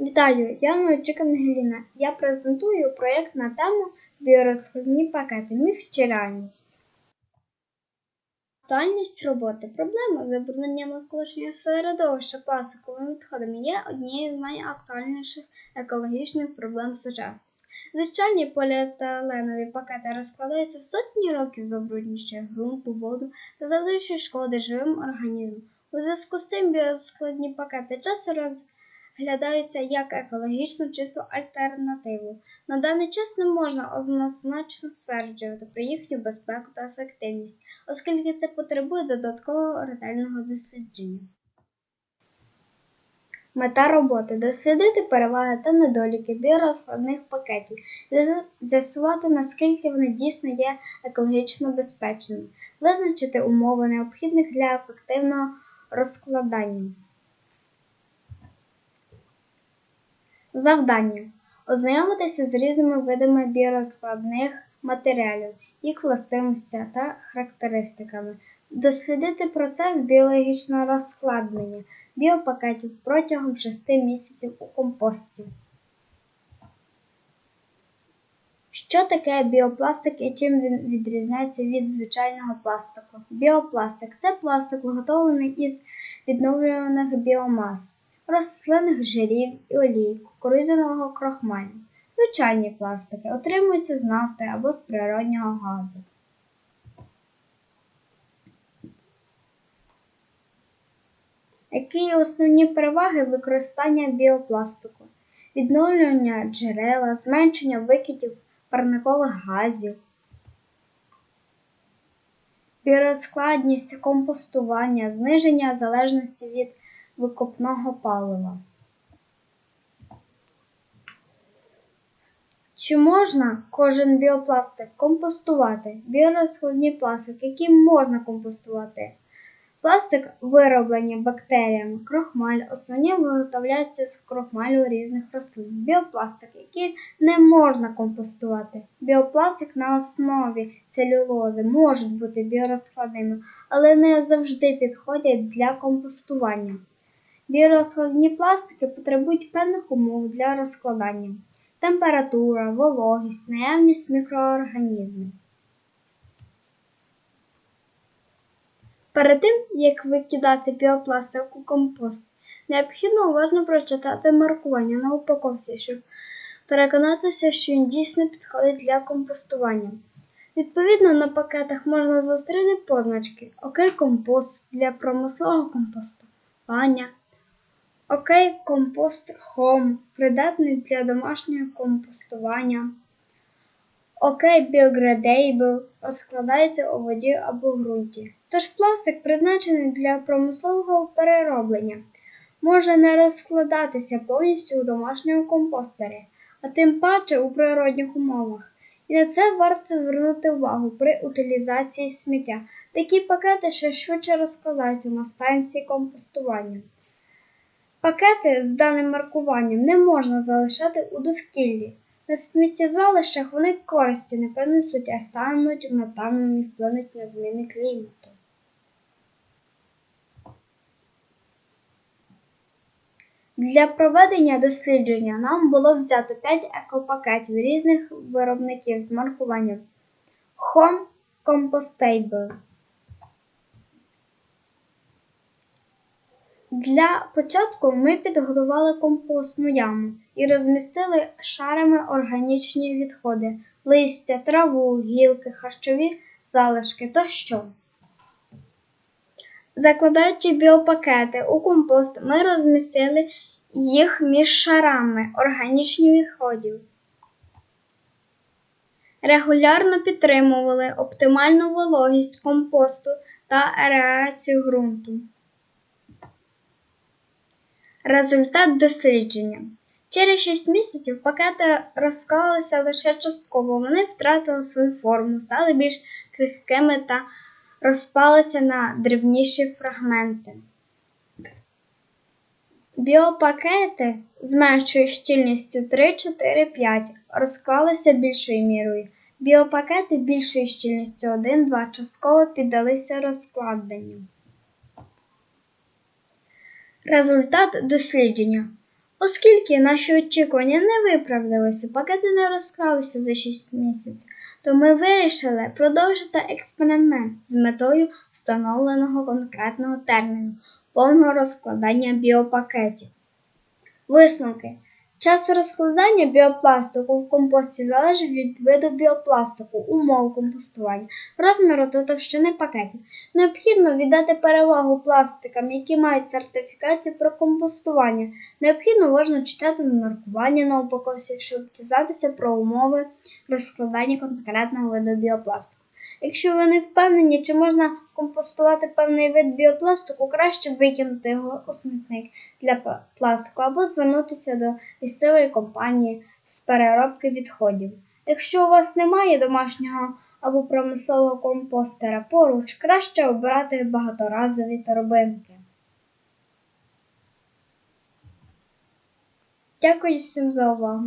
Вітаю, я Новичук Ангеліна. Я презентую проєкт на тему біорозкладні пакети міф чи реальність. Актуальність роботи. Проблема забруднення навколишнього середовища пластиковими відходами є однією з найактуальніших екологічних проблем сучасності. Звичайні поліетиленові пакети розкладаються в сотні років, забруднюючи ґрунт, воду та завдаючи шкоди живим організмам. У зв'язку з цим біоскладні пакети часто розглядаються як екологічно чисту альтернативу. На даний час не можна однозначно стверджувати про їхню безпеку та ефективність, оскільки це потребує додаткового ретельного дослідження. Мета роботи дослідити переваги та недоліки біорозкладних пакетів, з'ясувати, наскільки вони дійсно є екологічно безпечними, визначити умови, необхідних для ефективного розкладання. Завдання ознайомитися з різними видами біорозкладних матеріалів, їх властивостями та характеристиками, дослідити процес біологічного розкладення біопакетів протягом 6 місяців у компості. Що таке біопластик і чим він відрізняється від звичайного пластику? Біопластик це пластик, виготовлений із відновлюваних біомас, рослинних жирів і олій, кукурудзяного крохмалю. Звичайні пластики отримуються з нафти або з природнього газу. Які є основні переваги використання біопластику? Відновлювання джерела, зменшення викидів парникових газів, біорозкладність компостування, зниження залежності від викопного палива. Чи можна кожен біопластик компостувати? Біорозкладні пластики, які можна компостувати? Пластик вироблені бактеріями, крохмаль, основні виготовляються з крохмалю різних рослин. Біопластик, який не можна компостувати. Біопластик на основі целюлози можуть бути біорозкладними, але не завжди підходять для компостування. Біорозкладні пластики потребують певних умов для розкладання: температура, вологість, наявність мікроорганізмів. Перед тим, як викидати біопластик у компост, необхідно уважно прочитати маркування на упаковці, щоб переконатися, що він дійсно підходить для компостування. Відповідно, на пакетах можна зустріти позначки Окей компост для промислового компостування, Окей компост Home придатний для домашнього компостування. Окей біоградейбл розкладається у воді або ґрунті. Тож пластик, призначений для промислового перероблення, може не розкладатися повністю у домашньому компостері, а тим паче у природних умовах. І на це варто звернути увагу при утилізації сміття. Такі пакети ще швидше розкладаються на станції компостування. Пакети з даним маркуванням не можна залишати у довкіллі. На сміттєзвалищах вони користі не принесуть, а стануть метаном і вплинуть на зміни клімату. Для проведення дослідження нам було взято 5 екопакетів різних виробників з маркуванням Home Compostable. Для початку ми підготували компостну яму і розмістили шарами органічні відходи, листя, траву, гілки, харчові залишки тощо. Закладаючи біопакети у компост, ми розмістили їх між шарами органічних відходів. Регулярно підтримували оптимальну вологість компосту та аерацію ґрунту. Результат дослідження. Через 6 місяців пакети розклалися лише частково, вони втратили свою форму, стали більш крихкими та розпалися на дрібніші фрагменти. Біопакети з меншою щільністю 3, 4, 5 розклалися більшою мірою. Біопакети більшою щільністю 1, 2 частково піддалися розкладенню. Результат дослідження. Оскільки наші очікування не виправдалися, пакети не розклалися за 6 місяців, то ми вирішили продовжити експеримент з метою встановленого конкретного терміну повного розкладання біопакетів. Висновки. Час розкладання біопластику в компості залежить від виду біопластику, умов компостування, розміру та товщини пакетів. Необхідно віддати перевагу пластикам, які мають сертифікацію про компостування. Необхідно уважно читати маркування на упаковці, щоб дізнатися про умови розкладання конкретного виду біопластику. Якщо ви не впевнені, чи можна компостувати певний вид біопластику, краще викинути його у смітник для пластику або звернутися до місцевої компанії з переробки відходів. Якщо у вас немає домашнього або промислового компостера поруч, краще обирати багаторазові торбинки. Дякую всім за увагу!